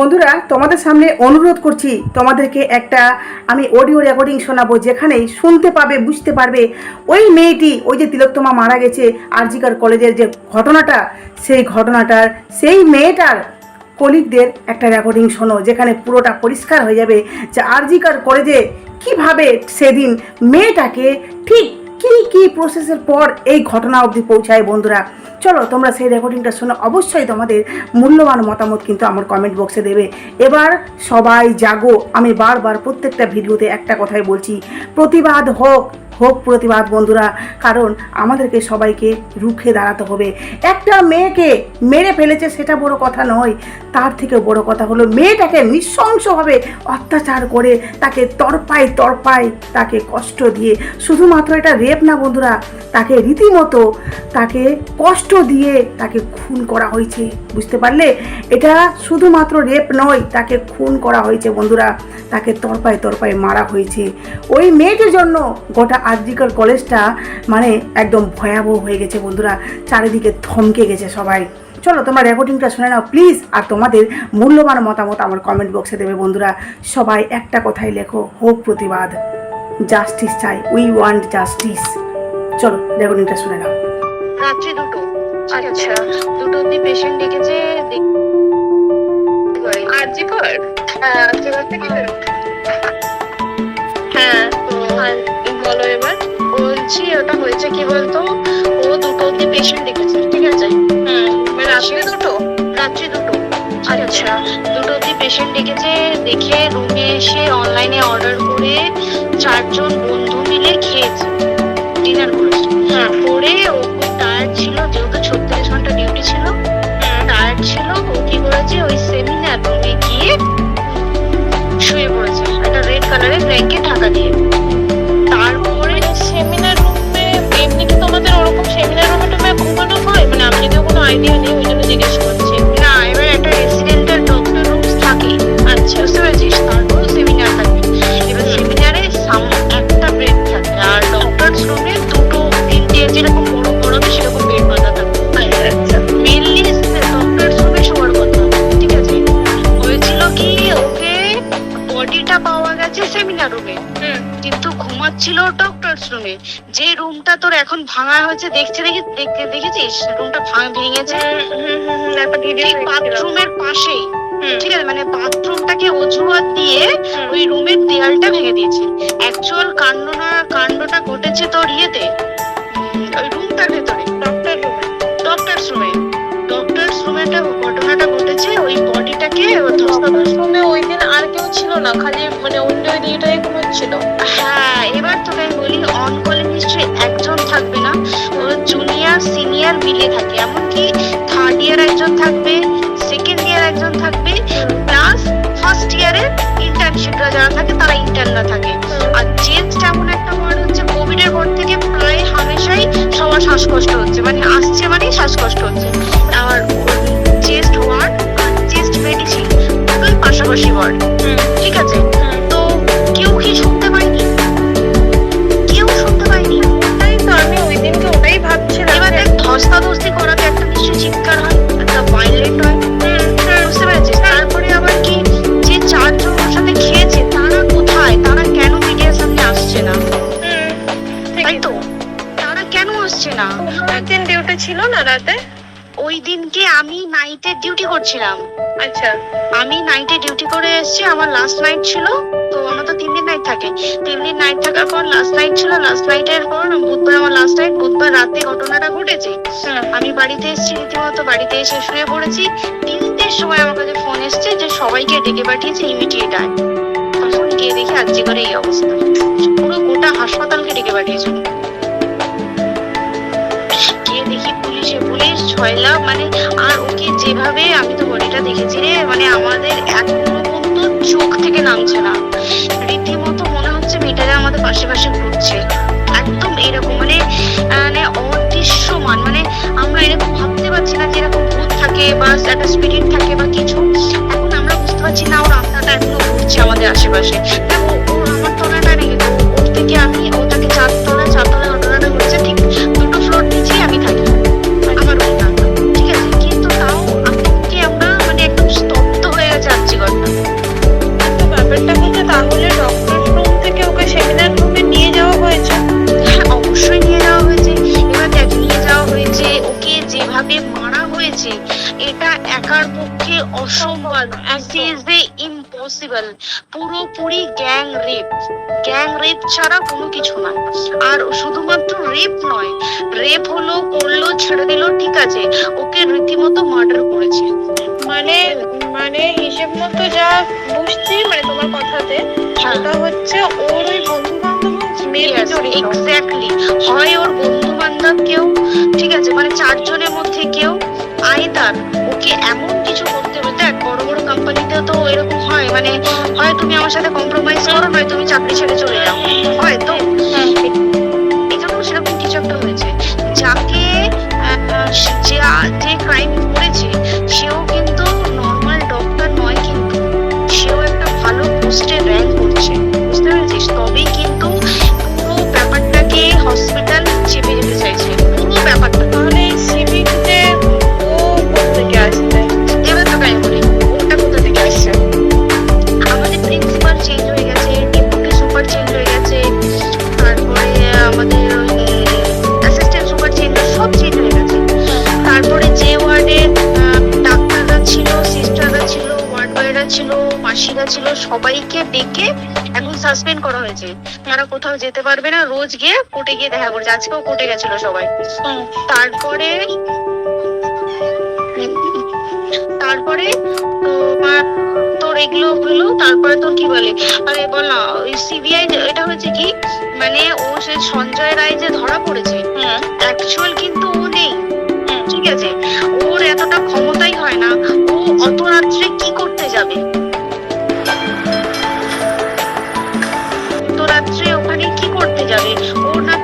বন্ধুরা, তোমাদের সামনে অনুরোধ করছি, তোমাদেরকে একটা আমি অডিও রেকর্ডিং শোনাবো যেখানে শুনতে পাবে, বুঝতে পারবে। ওই মেয়েটি, ওই যে তিলোত্তমা মারা গেছে আরজিকার কলেজের যে ঘটনাটা, সেই ঘটনাটার, সেই মেয়েটার কলিগদের একটা রেকর্ডিং শোনো, যেখানে পুরোটা পরিষ্কার হয়ে যাবে যে আরজিকার কলেজে কীভাবে সেদিন মেয়েটাকে ঠিক কি কি প্রসেসের পর এই ঘটনা অবধি পৌঁছায় বন্ধুরা? চলো, তোমরা সেই রেকর্ডিংটা শোনো। অবশ্যই তোমাদের মূল্যবান মতামত কিন্তু আমার কমেন্ট বক্সে দেবে। এবার সবাই জাগো। আমি বারবার প্রত্যেকটা ভিডিওতে একটা কথাই বলছি। প্রতিবাদ হোক। হোক প্রতিবাদ বন্ধুরা, কারণ আমাদেরকে সবাইকে রুখে দাঁড়াতে হবে। একটা মেয়েকে মেরে ফেলেছে সেটা বড় কথা নয়, তার থেকে বড় কথা হলো মেয়েটাকে নৃশংসভাবে অত্যাচার করে তাকে তরপায় তরপায় তাকে কষ্ট দিয়ে, শুধুমাত্র এটা রেপ না বন্ধুরা, তাকে রীতিমতো তাকে কষ্ট দিয়ে তাকে খুন করা হয়েছে, বুঝতে পারলে? এটা শুধুমাত্র রেপ নয়, তাকে খুন করা হয়েছে বন্ধুরা, তাকে তরপায় তরপায় মারা হয়েছে। ওই মেয়েটির জন্য গোটা আরজিকার কলেজটা মানে একদম ভয়াবহ হয়ে গেছে বন্ধুরা, চারিদিকে থমকে গেছে সবাই। চলো, তোমরা রেকর্ডিংটা শুনে নাও প্লিজ আর তোমাদের মূল্যবান মতামত আমার কমেন্ট বক্সে দেবে বন্ধুরা। সবাই একটা কথাই লেখো, হোক প্রতিবাদ জাস্টিস চাই উই ওয়ান্ট জাস্টিস চলো রেকর্ডিংটা শুনে নাও। রাত্রি দুটো। আচ্ছা দুটো অব্দি পেশেন্ট ডেকেছে আরজি কর হ্যাঁ হ্যাঁ। বলো এবার। বলছি ওটা হয়েছে কি বলতো? ও দুটো অব্দি পেশেন্ট ডেকেছে ঠিক আছে? রাত্রে দুটো রাত্রি দুটো। আচ্ছা। দুটো অব্দি পেশেন্ট ডেকেছে দেখে রুমে এসে অনলাইনে অর্ডার করে চারজন বন্ধু মিলে খেয়েছে। ডিনার করেছে। হ্যাঁ করে ও খুব টায়ার্ড ছিল যেহেতু আইডিয়া নেই ওই জন্য জিজ্ঞেস করছি। না এবার একটা রেসিডেন্টের ডক্টর রুমস থাকে। আচ্ছা বুঝতে পেরেছিস? তারপর সেমিনার থাকে এবার সেমিনারে একটা বেড থাকে আর ডক্টরস রুমে দুটো তিনটে যেরকম বড় বড় সেরকম বেড পাতা থাকে আচ্ছা। মেনলি ডক্টরস রুমে শোয়ার কথা ঠিক আছে? হয়েছিল কি ওকে বডিটা পাওয়া গেছে সেমিনার রুমে কিন্তু ঘুমাচ্ছিল ডক্টরস রুমে রুমটা তোর এখন ভাঙা হয়েছে দেখছে দেখি দেখতে দেখেছিস? রুমটা ভাঙ ভেঙেছে। বাথরুমের পাশেই। ঠিক আছে মানে বাথরুমটাকে অজুহাত দিয়ে ওই রুমের দেয়ালটা ভেঙে দিয়েছে। অ্যাকচুয়াল কাণ্ডটা কাণ্ডটা ঘটেছে তোর ইয়েতে। ওই রুমটার ভেতরে ডক্টর রুমে ডক্টরস রুমে ডক্টরস রুমে একটা ঘটনাটা ঘটেছে ওই বডিটাকে ধস্তাধস্ত রুমে ওই দিন আর কেউ ছিল না খালি মানে অন্য ওই দিকটাই ঘুমাচ্ছিল। হ্যাঁ এবার তোকে আমি বলি অন কলে নিশ্চয়ই একজন থাকবে না। ও জুনিয়র সিনিয়র মিলে থাকে। এমনকি থার্ড ইয়ার একজন থাকবে সেকেন্ড ইয়ার একজন থাকবে। প্লাস ফার্স্ট ইয়ারের ইন্টার্নশিপরা যারা থাকে, তারা ইন্টার্নরা থাকে। আর চেঞ্জ এমন একটা ওয়ার্ড হচ্ছে কোভিড এর পর থেকে প্রায় হামেশাই সবার শ্বাসকষ্ট হচ্ছে। মানে আসছে মানেই শ্বাসকষ্ট হচ্ছে। তো? তারা কেন আসছে না? একদিন ডিউটি ছিল না রাতে? ওই দিনকে আমি নাইটে ডিউটি করছিলাম। আচ্ছা। আমি নাইটে ডিউটি করে এসেছি আমার লাস্ট নাইট ছিল। তো আমার তো তিন দিন নাইট থাকে। তিন দিন নাইট থাকার পর লাস্ট নাইট ছিল লাস্ট নাইটের পর বুধবার আমার লাস্ট নাইট বুধবার রাতে ঘটনাটা ঘটেছে। আমি বাড়িতে এসেছি রীতিমতো বাড়িতে এসে শুয়ে পড়েছি। তিনটের সময় আমার কাছে ফোন এসেছে যে সবাইকে ডেকে পাঠিয়েছে ইমিডিয়েট আয়। তখন গিয়ে দেখি আজকে করে এই অবস্থা। গোটা হাসপাতালকে ডেকে পাঠিয়েছিল। গিয়ে দেখি পুলিশে পুলিশ, ছয়লা মানে আর ওকে যেভাবে, আমি তো বডিটা দেখেছি রে মানে আমাদের এখনও পর্যন্ত চোখ থেকে নামছে না। রীতিমতো মনে হচ্ছে মেয়েটারা আমাদের পাশে পাশে ঘুরছে। একদম এরকম মানে মানে অদৃশ্যমান মানে আমরা এরকম ভাবতে পারছি না যে এরকম ভূত থাকে বা একটা স্পিরিট থাকে বা কিছু। এখন আমরা বুঝতে পারছি না, ওর আত্মাটা এখনও ঘুরছে আমাদের আশেপাশে। দেখো ও আমার তলাটা নেই গ্যাং রেপ ছাড়া কোনো কিছু না। আর শুধুমাত্র রেপ নয় রেপ হলো করল ছেড়ে দিল ঠিক আছে ওকে রীতিমতো মার্ডার করেছে। মানে মানে হিসেব মতো যা বুঝছি মানে তোমার কথাতে হ্যাঁ। ওটা হচ্ছে ওর ওই বন্ধু বান্ধব এক্স্যাক্টলি হয় ওর বন্ধু বান্ধব কেউ ঠিক আছে মানে চারজনের মধ্যে কেউ আইদার ওকে এমন কিছু করতে হবে দেখ বড় বড় কোম্পানিতে তো এরকম হয় মানে হয় তুমি আমার সাথে কম্প্রোমাইজ করো তুমি চাকরি ছেড়ে হয়েছে তারা কোথাও যেতে পারবে না রোজ গিয়ে কোর্টে গিয়ে দেখা করছে। আজকেও কোর্টে গেছিল সবাই। তারপরে তারপরে তোমার তোর এগুলো হলো তারপরে তোর কি বলে? আরে বল না ওই সিবিআই এটা হচ্ছে কি? মানে ও সে সঞ্জয় রায় যে ধরা পড়েছে অ্যাকচুয়াল কিন্তু ও নেই। ঠিক আছে? ওর এতটা ক্ষমতাই হয় না। ও অত রাত্রে কি করতে যাবে?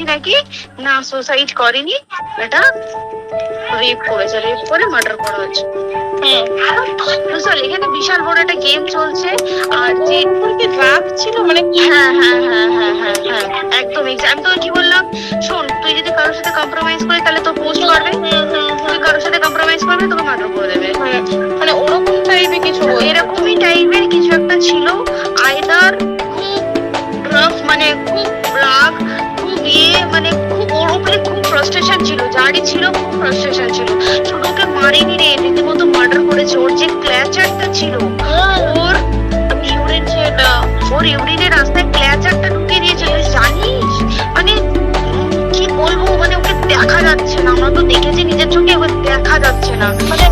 শুনছি নাকি? না সুসাইড করেনি। এটা রেপ করেছে রেপ করে মার্ডার করা হয়েছে এখানে বিশাল বড় একটা গেম চলছে। আর যে রাগ ছিল মানে হ্যাঁ হ্যাঁ হ্যাঁ হ্যাঁ হ্যাঁ হ্যাঁ একদম আমি তোকে কি বললাম? শোন তুই যদি কারোর সাথে কম্প্রোমাইজ করিস তাহলে তোর পোস্ট করবে। তুই কারোর সাথে কম্প্রোমাইজ করবে তোকে মার্ডার করে দেবে। মানে ওরকম টাইপের কিছু। এরকমই টাইপের কিছু একটা ছিল। আইদার খুব রাফ মানে খুব ফ্রাস্ট্রেশন ছিল যারই ছিল খুব ফ্রাস্ট্রেশন ছিল। শুধু ওকে মারিনি রে, রীতিমতো মার্ডার করেছে ওর যে ক্ল্যাচারটা ছিল। ওর ইউরিন যেটা ওর ইউরিনের রাস্তায় ক্ল্যাচারটা ঢুকিয়ে দিয়েছে, তুই জানিস? মানে কি বলব মানে ওকে দেখা যাচ্ছে না। আমরা তো দেখেছি, নিজের চোখে ওকে দেখা যাচ্ছে না। মানে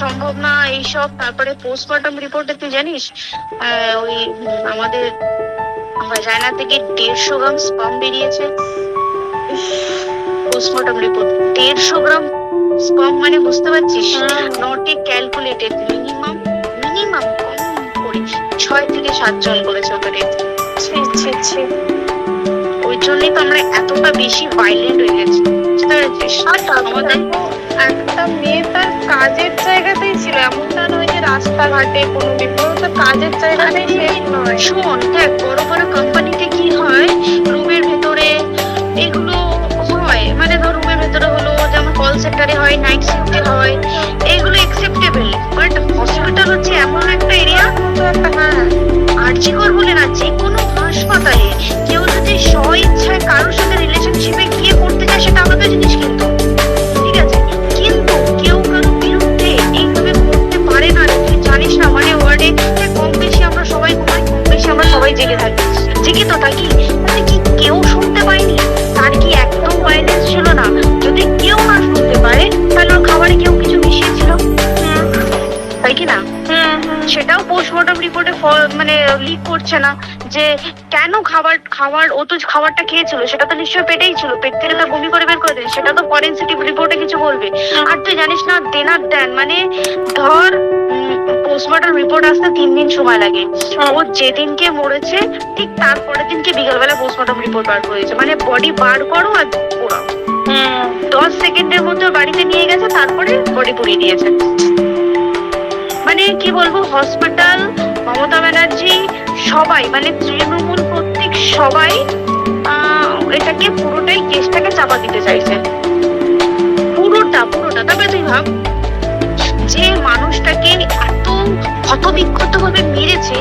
সম্ভব না এইসব। তারপরে পোস্টমর্টম রিপোর্টে তুই জানিস ওই আমাদের ভাজাইনা থেকে দেড়শো গ্রাম স্পাম বেরিয়েছে। পোস্টমর্টম রিপোর্ট দেড়শো গ্রাম স্পাম মানে বুঝতে পারছিস। Not a calculated minimum minimum করে ছয় থেকে সাতজন করেছে ওকে rape। ছি ছি ছি। ওই জন্যই তো আমরা এতটা বেশি ভাইলেন্ট হয়ে গেছি। বুঝতে পেরেছিস? আমাদের একটা মেয়ে তার কাজের ছিল এমনটা নয় যে রাস্তাঘাটে কোনো বিপদ কাজের জায়গাতেই শেষ শোন, দেখ, বড় বড় কোম্পানিতে কি হয় রুমের ভেতরে এগুলো হয়। মানে ধর রুমের ভেতরে হলো যেমন কল সেন্টারে হয় নাইট শিফটে হয়, এগুলো একসেপ্টেবল বাট হসপিটাল হচ্ছে এমন একটা এরিয়া হ্যাঁ আর্জিকর বলে না যে কোনো হাসপাতালে, কেউ যদি স্ব ইচ্ছায় কারোর সাথে খাবার খাবার ও তো খাবারটা খেয়েছিল সেটা তো নিশ্চয়ই পেটেই ছিল। পেট থেকে তো বমি করে বের করে দিল সেটা তো ফরেন্সিক রিপোর্টে কিছু বলবে। আর তুই জানিস না দেনার দেন মানে ধর পোস্টমর্টম রিপোর্ট আসতে তিন দিন সময় লাগে। ও যেদিনকে মরেছে ঠিক তারপরের দিনকে বিকালবেলা পোস্টমর্টম রিপোর্ট বার করেছে। মানে বডি বার করো আর ওরা দশ সেকেন্ডের মধ্যে বাড়িতে নিয়ে গেছে তারপরে বডি পুড়িয়ে দিয়েছে। মানে কি বলব হসপিটাল মমতা ব্যানার্জি সবাই মানে তৃণমূল প্রত্যেক সবাই এটাকে পুরোটাই কেসটাকে চাপা দিতে চাইছে। পুরোটা পুরোটা। তবে তুই ভাব, যে মানুষটাকে এত ক্ষতবিক্ষত ভাবে মেরেছে,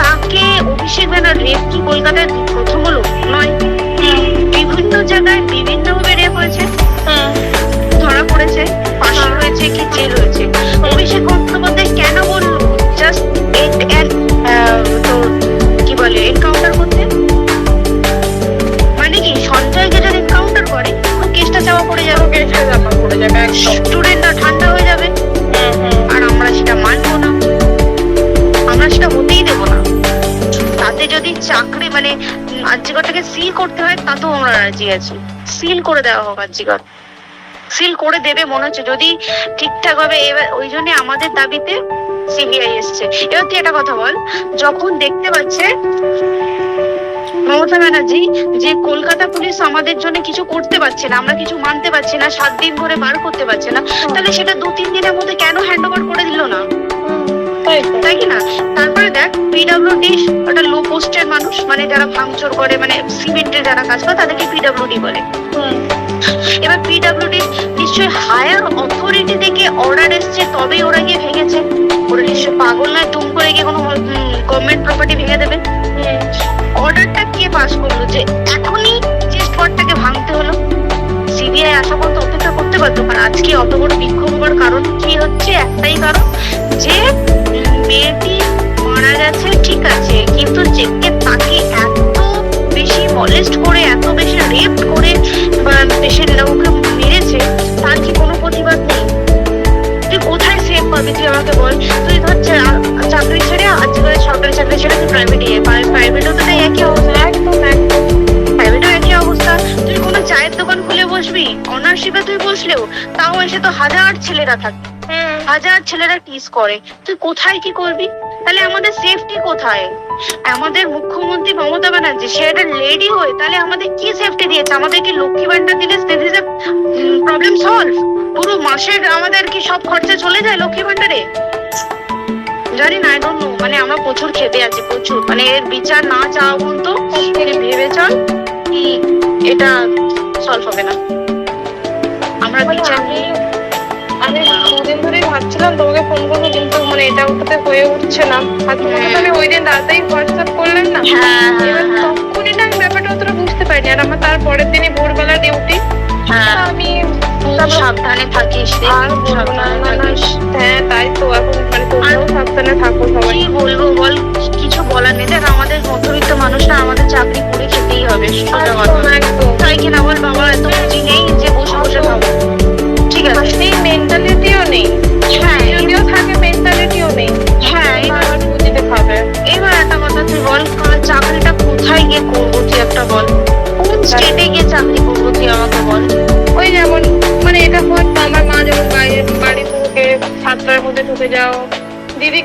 তাকে অভিষেক ব্যানার রেপ কি কলকাতায় প্রথম হলো নয়। বিভিন্ন জায়গায় বিভিন্ন ভাবে রেপ হয়েছে। ধরা পড়েছে, ফাঁসি হয়েছে, কি জেল হয়েছে। অভিষেক বন্দ্যোপাধ্যায় কেন বলল? জাস্ট তো কেসটা চাওয়া পড়ে যাবে পড়ে স্টুডেন্টরা ঠান্ডা হয়ে যাবে। আর আমরা সেটা মানবো না। আমরা সেটা হতেই দেবো না। তাতে যদি চাকরি মানে আর্যিকরটাকে সিল করতে হয় তাতেও আমরা রাজি আছি। সিল করে দেওয়া হোক আর্যিকর সিল করে দেবে মনে হচ্ছে। যদি ঠিকঠাক ভাবে এবার ওই জন্য আমাদের দাবিতে সিবিআই এসছে। এবার তুই একটা কথা বল যখন দেখতে পাচ্ছে মমতা ব্যানার্জি, যে কলকাতা পুলিশ আমাদের জন্য কিছু করতে পারছে না, আমরা কিছু মানতে পারছি না, সাত দিন ধরে বার করতে পারছে না, তাহলে সেটা দু, তিন দিনের মধ্যে কেন হ্যান্ড ওভার করে দিল না? তাই কি না? তারপরে দেখ পিডব্লিউডি একটা লো পোস্টের মানুষ মানে যারা ভাঙচুর করে মানে সিমেন্টের যারা কাজ করে, তাদেরকে পিডব্লিউডি বলে। এবার পিডব্লিউডি নিশ্চয়ই হায়ার অথরিটি থেকে অর্ডার এসছে তবে ওরা গিয়ে ভেঙেছে। ওরা নিশ্চয়ই পাগল নয় তুম করে গিয়ে কোনো গভর্নমেন্ট প্রপার্টি ভেঙে দেবে। অর্ডারটা কে পাস করল যে এখনই যে স্পটটাকে ভাঙতে হলো? সিবিআই আসা পর্যন্ত অপেক্ষা করতে পারতো, কারণ আজকে অত বড় বিক্ষোভ হওয়ার কারণ কি হচ্ছে? একটাই কারণ যে মেয়েটি মারা গেছে, ঠিক আছে, কিন্তু যে তাকে এত বেশি মলেস্ট করে, এত বেশি রেপ করে দেশের লোককে মেরেছে, তার কি কোনো প্রতিবাদ নেই? তুই কোথায় সেভ পাবি? তুই আমাকে বল। তুই ধর চাকরি ছেড়ে আজকাল সরকারি চাকরি ছেড়ে তুই প্রাইভেটে বসবি অনার্সিপে তুই বসলেও তাও এসে তো হাজার ছেলেরা থাকে। হাজার ছেলেরা টিস করে। তুই কোথায় কি করবি? তাহলে আমাদের সেফটি কোথায়? আমাদের মুখ্যমন্ত্রী মমতা ব্যানার্জি সে একটা লেডি হয়ে তাহলে আমাদের কি সেফটি দিয়েছে? আমাদের কি লক্ষ্মী ভান্ডার দিলে প্রবলেম সলভ পুরো মাসের আমাদের কি সব খরচা চলে যায় লক্ষ্মী ভান্ডারে জানি না আই ডোন্ট নো মানে আমরা প্রচুর খেতে আছি প্রচুর। মানে এর বিচার না চাওয়া পর্যন্ত তুই ভেবে চল কি এটা সলভ হবে না। আমরা মানে বিচার আমি আমি দুদিন ধরেই ভাবছিলাম তোমাকে ফোন করব কিন্তু মানে এটা ওটাতে হয়ে উঠছে না। আর তোমাকে তো আমি ওই দিন রাতেই হোয়াটসঅ্যাপ করলাম না? হ্যাঁ এবার হ্যাঁ। তখনই না আমি ব্যাপারটা অতটা বুঝতে পারিনি। আর আমার তার পরের দিনই ভোরবেলা ডিউটি হ্যাঁ। আমি সাবধানে থাকিস আর খুব বলব না, সাবধানে না, না, থাকিস। হ্যাঁ তাই তো এখন মানে তোমরাও সাবধানে থাকো সবাই। কি বলব বল কিছু বলার নেই। দেখ আমাদের মধ্যবিত্ত মানুষরা আমাদের চাকরি করে খেতেই হবে সোজা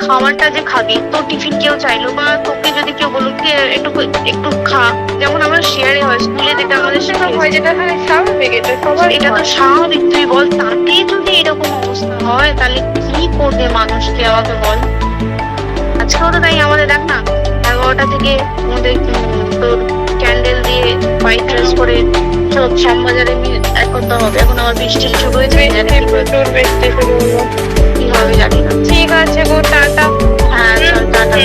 খাবারটা যে খাবি তোর টিফিন কেউ চাইলো বা তোকে যদি কেউ বলো কি একটু একটু খা। যেমন আমরা শেয়ারে হয় স্কুলে যেটা আমাদের হয় যেটা হ্যাঁ স্বাভাবিক এটা সবার এটা তো স্বাভাবিক তুই বল তাতে যদি এরকম অবস্থা হয় তাহলে কি করবে মানুষ তুই আমাকে বল। আজকেও তো তাই আমাদের দেখ না এগারোটা থেকে আমাদের তোর ক্যান্ডেল দিয়ে হোয়াইট ড্রেস করে সব সব বাজারে এক করতে হবে। এখন আমার বৃষ্টি শুরু হয়েছে প্রচুর বৃষ্টি শুরু হলো। কি হবে জানি না। ঠিক আছে গো টাটা। হ্যাঁ টাটা।